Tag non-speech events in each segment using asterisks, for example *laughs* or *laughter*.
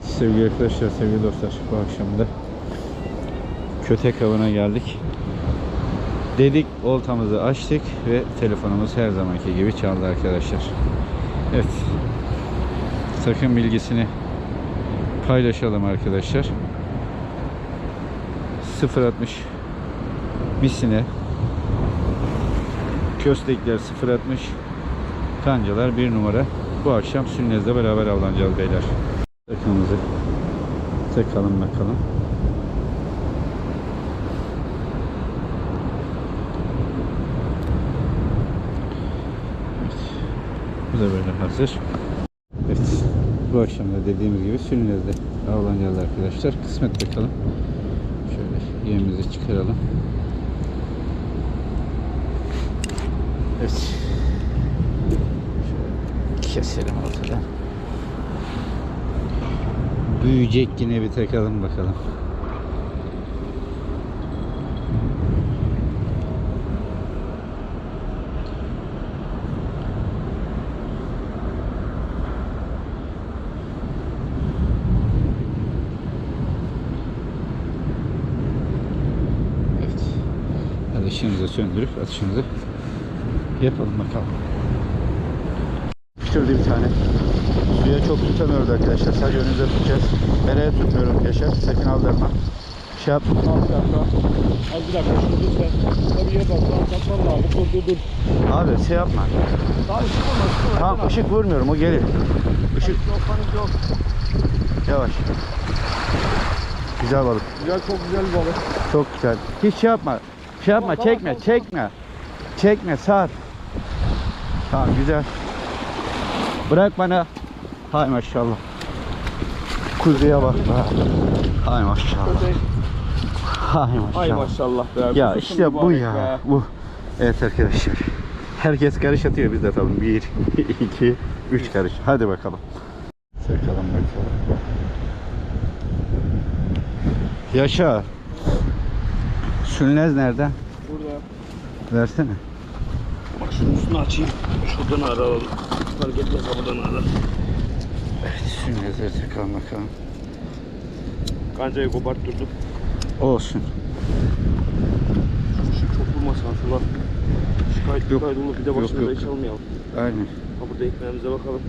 Sevgili arkadaşlar, sevgili dostlar bu akşam da Kötek avına geldik. Dedik oltamızı açtık ve telefonumuz her zamanki gibi çaldı arkadaşlar. Evet. Sakın bilgisini paylaşalım arkadaşlar. 0.60 misine köstekler 0.60 kancalar bir numara. Bu akşam Sünnez'le beraber avlanacağız beyler. Takımızı takalım bakalım. Evet. Bu da böyle hazır. Evet. Bu akşam da dediğimiz gibi Sünnez'de avlanacağız arkadaşlar. Kısmet bakalım. Şöyle yemimizi çıkaralım. Evet. Şöyle keselim ortadan. Büyüyecek yine bir takalım bakalım. Evet. Hadi ışığımızı söndürüp atışımızı yapalım bakalım. Şurada bir tane. Suya çok tutamıyoruz arkadaşlar. Sadece önünüze tutacağız. Nereye tutmuyorum Yaşar? Sakın aldırma. Şey yap. Al bir dakika. Az bir dakika şunu lütfen. Tabii ye bak. Tamam lazım. Dur dur dur. Abi şey yapma. Tamam ışık olma ışık olma. Tamam ışık vurmuyorum o gelir. Işık Yok panik yok. yavaş. Güzel balık. Güzel çok güzel bir balık. Çok güzel. Hiç şey yapma. Şey yapma Tamam, çekme tamam, çekme. Çekme sar. Tamam güzel. Bırak bana. Hay maşallah. Kuzuya bak be. Hay maşallah. Hay maşallah. Ay maşallah be. Ya işte bu ya. be. Bu. Evet arkadaşlar. Herkes karış atıyor biz de atalım. 1, 2, 3 karış. Hadi bakalım. Bakalım bakalım. Yaşa. Sülnez nerede? Burada. Versene. Bak şunun üstünü açayım. Şuradan arayalım. Fark etmez kapıdan ara. Sülnez'e takalım bakalım. Kancayı koparttırdık. Olsun. Şu çok vurmasın şular. Şikayet Yok. şikayet olur. Bir de başına da iş almayalım. Aynen. Ha burada ekmeğimize bakalım.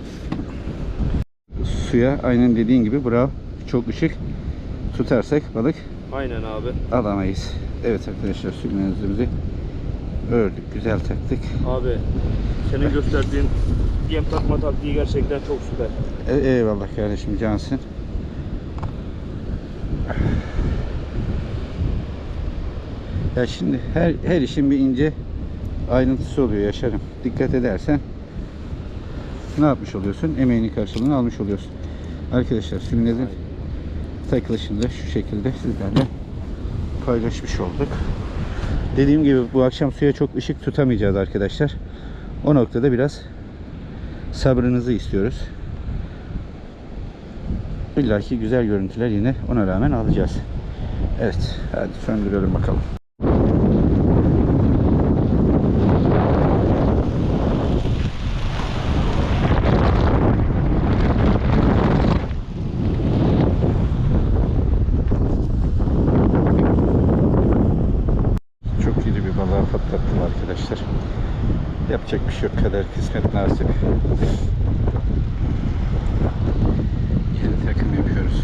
Suya aynen dediğin gibi bravo. Çok ışık tutarsak balık Aynen abi. alamayız. Evet arkadaşlar sülnezimizi ördük. Güzel taktık. Abi senin gösterdiğin yem takma taktiği gerçekten çok süper. E- eyvallah kardeşim cansın. Ya şimdi her her işin bir ince ayrıntısı oluyor yaşarım. Dikkat edersen ne yapmış oluyorsun? Emeğinin karşılığını almış oluyorsun. Arkadaşlar sülnezin takılışını da şu şekilde sizlerle paylaşmış olduk. Dediğim gibi bu akşam suya çok ışık tutamayacağız arkadaşlar. O noktada biraz sabrınızı istiyoruz. İlla ki güzel görüntüler yine ona rağmen alacağız. Evet, hadi söndürelim bakalım. Çok iri bir balığa patlattım arkadaşlar. Yapacak bir şey yok. Kader kısmet nasip. Yeni takım yapıyoruz.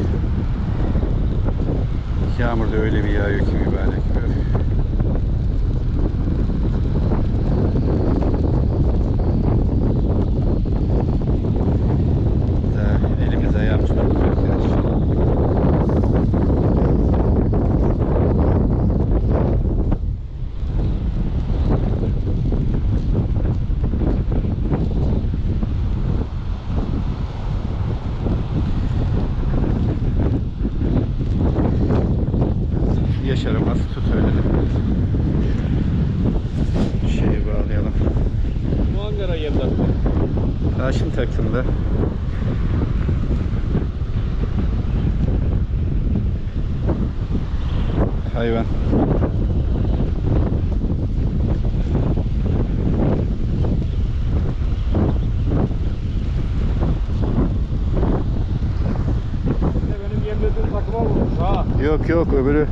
Yağmur da öyle bir yağıyor ki mübarek. De. Şeyi bağlayalım. Bu hangi ara yem taktın? Daha şimdi taktım da. Hayvan. Yok yok öbürü.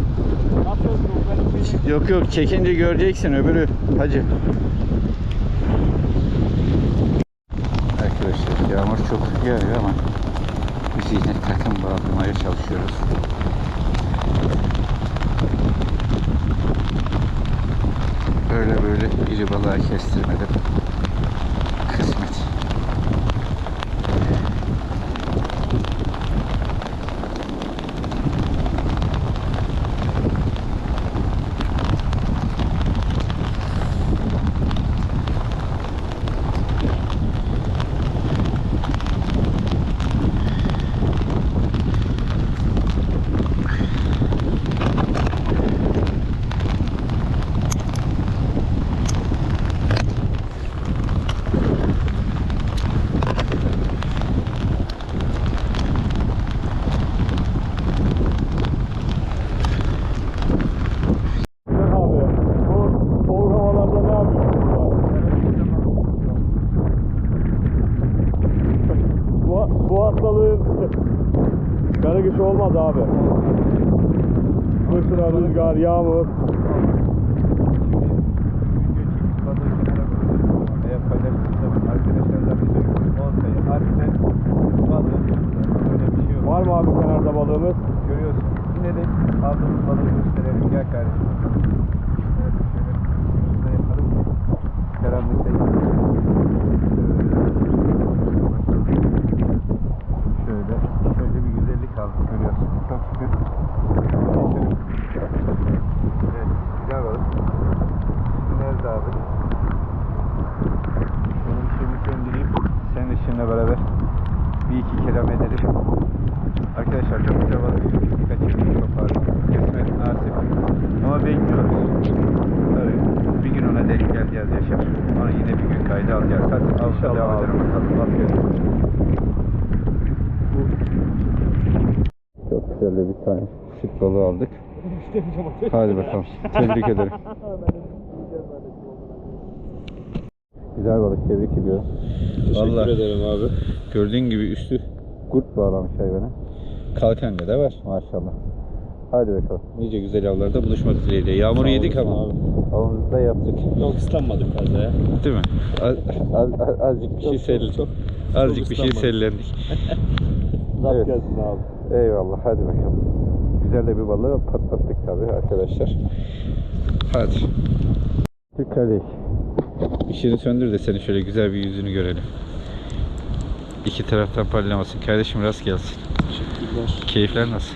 Nasıl öldü benim benim. Yok yok çekince göreceksin öbürü. Hacı. Arkadaşlar yağmur çok yağıyor ama biz yine takım bağlamaya çalışıyoruz. Böyle böyle iri balığa kestirmedim. Kısmet. Abi bu soğuk havalarda ne yapıyorsun? bu, bu hastalığın olmaz abi. Fırtına, rüzgar, yağmur. Var mı abi kenarda balığımız? Görüyorsun. Yine de aldığımız balığı gösterelim. Gel kardeşim. Şöyle şunu da yapalım. Karanlıkta Şöyle. Şöyle bir güzellik aldık görüyorsun. Çok şükür. Evet. Güzel balık. Şimdi nerede abi? Şunun işini söndüreyim. Senin işinle beraber bir iki kelam edelim. Arkadaşlar çok güzel balık. Kaçırdık çok harika. Kısmet nasip. Ama bekliyoruz. Tabii bir gün ona denk geleceğiz Yaşar. Onu yine bir gün kayda alacağız. Hadi alışa İnşallah devam abi. edelim bakalım. Aferin. De bir tane süt balığı aldık. Hadi bakalım. Tebrik ederim. Güzel balık tebrik ediyorum. Vallahi ederim abi. gördüğün gibi üstü kurt bağlamış hayvana. Kalkanda da var maşallah. Hadi bakalım. Nice güzel avlarda buluşmak dileğiyle. Yağmuru yedik ama avımızı da yaptık. Yok ıslanmadık fazla ya. Değil mi? Az, az, az- azıcık bir şey Çok, sel, çok, azıcık bir şey sellendik. *laughs* Evet. gelsin abi. Eyvallah hadi bakalım. Güzel de bir balığı patlattık tabii arkadaşlar. Hadi. Kardeş. İşini söndür de senin şöyle güzel bir yüzünü görelim. İki taraftan parlamasın. Kardeşim rast gelsin. Teşekkürler. Keyifler nasıl?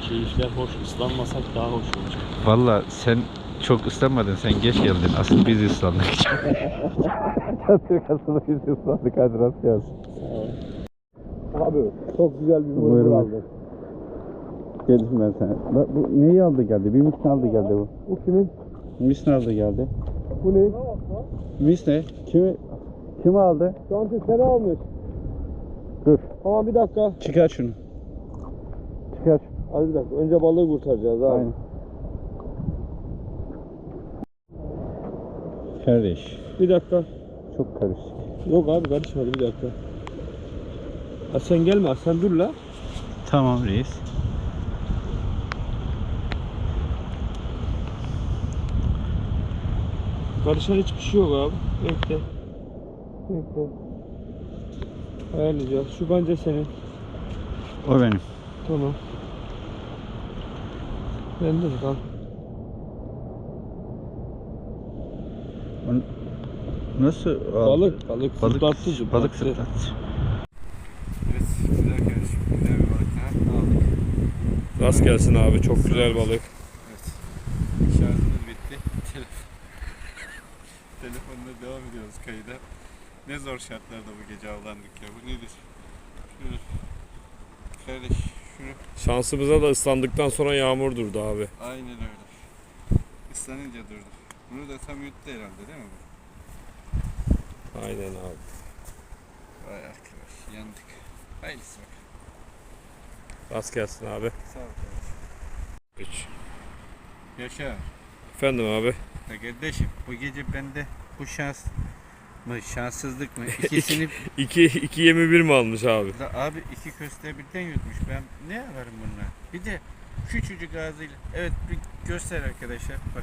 Keyifler hoş. Islanmasak daha hoş olacak. Valla sen çok ıslanmadın. Sen geç geldin. Asıl biz ıslandık. Türk asıl biz ıslandık. Hadi rast gelsin. Abi çok güzel bir mırmır aldık. Geldim ben sana. La, bu neyi aldı geldi? Bir misne aldı geldi bu. Bu kimin? Misne aldı geldi. Bu ne? Misne? Kimi kimi aldı? Şu an seni almış. Dur. Tamam bir dakika. Çıkar şunu. Çıkar. Hadi bir dakika. Önce balığı kurtaracağız abi. Aynen. Kardeş. Bir dakika. Çok karışık. Yok abi karışmadı bir dakika. Ha sen gelme sen dur la. Tamam reis. Karışan hiçbir şey yok abi. Bekle. Bekle. Ayarlayacağız. Şu bence senin. O benim. Tamam. Bende de tamam. Nasıl? Balık, balık, Balık, balık fırlattı. Evet. Güzel bir aldık. Rast gelsin abi. Çok güzel balık. Şarjımız bitti. *laughs* Telefon. Telefonla devam ediyoruz kayıda. Ne zor şartlarda bu gece avlandık ya. Bu nedir? Şunu. Kardeş şunu. Şansımıza da ıslandıktan sonra yağmur durdu abi. Aynen öyle. Islanınca durdu. Bunu da tam yuttu herhalde değil mi bu? Aynen abi. Vay arkadaş yandık. Hayırlısı bak. Rast gelsin abi. Sağ ol kardeşim. 3. Yaşa. Efendim abi. Ya kardeşim bu gece bende bu şans mı, şanssızlık mı? *laughs* İkisini İki, iki yemi bir mi almış abi? da abi iki köste birden yutmuş. Ben ne yaparım bununla? Bir de küçücük ağzıyla. Evet bir göster arkadaşlar. Bak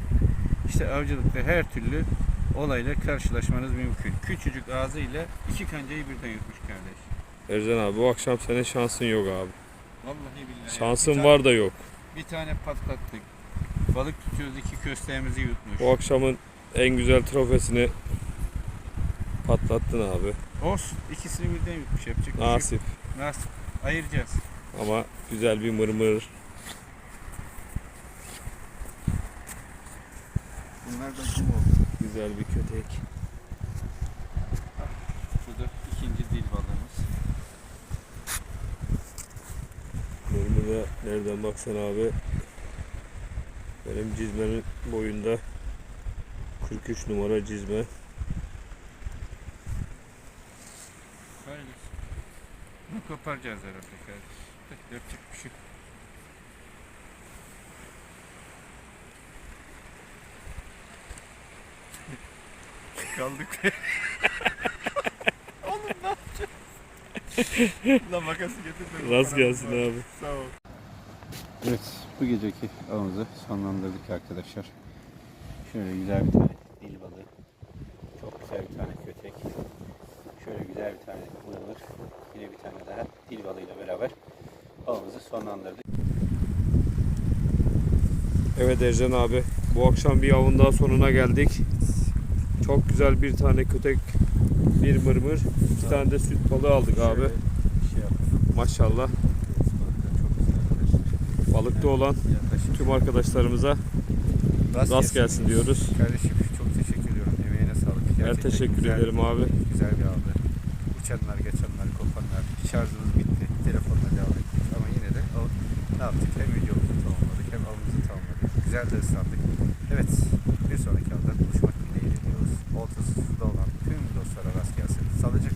işte avcılıkta her türlü olayla karşılaşmanız mümkün. Küçücük ağzıyla iki kancayı birden yutmuş kardeş. Ercan abi bu akşam senin şansın yok abi. Vallahi billahi. Şansın tane- var da yok. Bir tane patlattık. Balık tutuyoruz iki kösteğimizi yutmuş. Bu akşamın en güzel trofesini patlattın abi. Olsun. ikisini birden yutmuş. Yapacak şey. Nasip. Nasip. Ayıracağız. Ama güzel bir mırmır. Bunlar da kum oldu. Güzel bir kötek. Bu da ikinci dil balığımız. Mırmır da nereden baksan abi. Benim cizmenin boyunda 43 numara cizme. Hayırlısı. Bunu koparacağız herhalde kardeş. Yapacak bir şey. *laughs* Kaldık. *laughs* Lan makası getir. de Rast koparalım gelsin abi. Sağ ol. Evet bu geceki avımızı sonlandırdık arkadaşlar. Şöyle güzel bir tane dil balığı. Çok güzel bir tane kötek. Şöyle güzel bir tane mırmır. Yine bir tane daha dil balığıyla beraber avımızı sonlandırdık. Evet Ercan abi. Bu akşam bir avın daha sonuna geldik. Çok güzel bir tane kötek, bir mırmır, iki tane de süt balığı aldık abi. Şey. Maşallah. Balıkta olan tüm arkadaşlarımıza rast gelsin diyoruz. Kardeşim çok teşekkür ediyorum. Emeğine sağlık. Gerçekten teşekkür güzel- ederim abi. Güzel bir avdı. Uçanlar, geçenler, kopanlar. Şarjımız bitti. Telefonla devam ettik. Ama yine de o, ne yaptık? Hem videomuzu tamamladık hem avımızı tamamladık. Güzel de ıslandık. Evet. Bir sonraki avda buluşmak değil mi dostlara rast gelsin? Sadece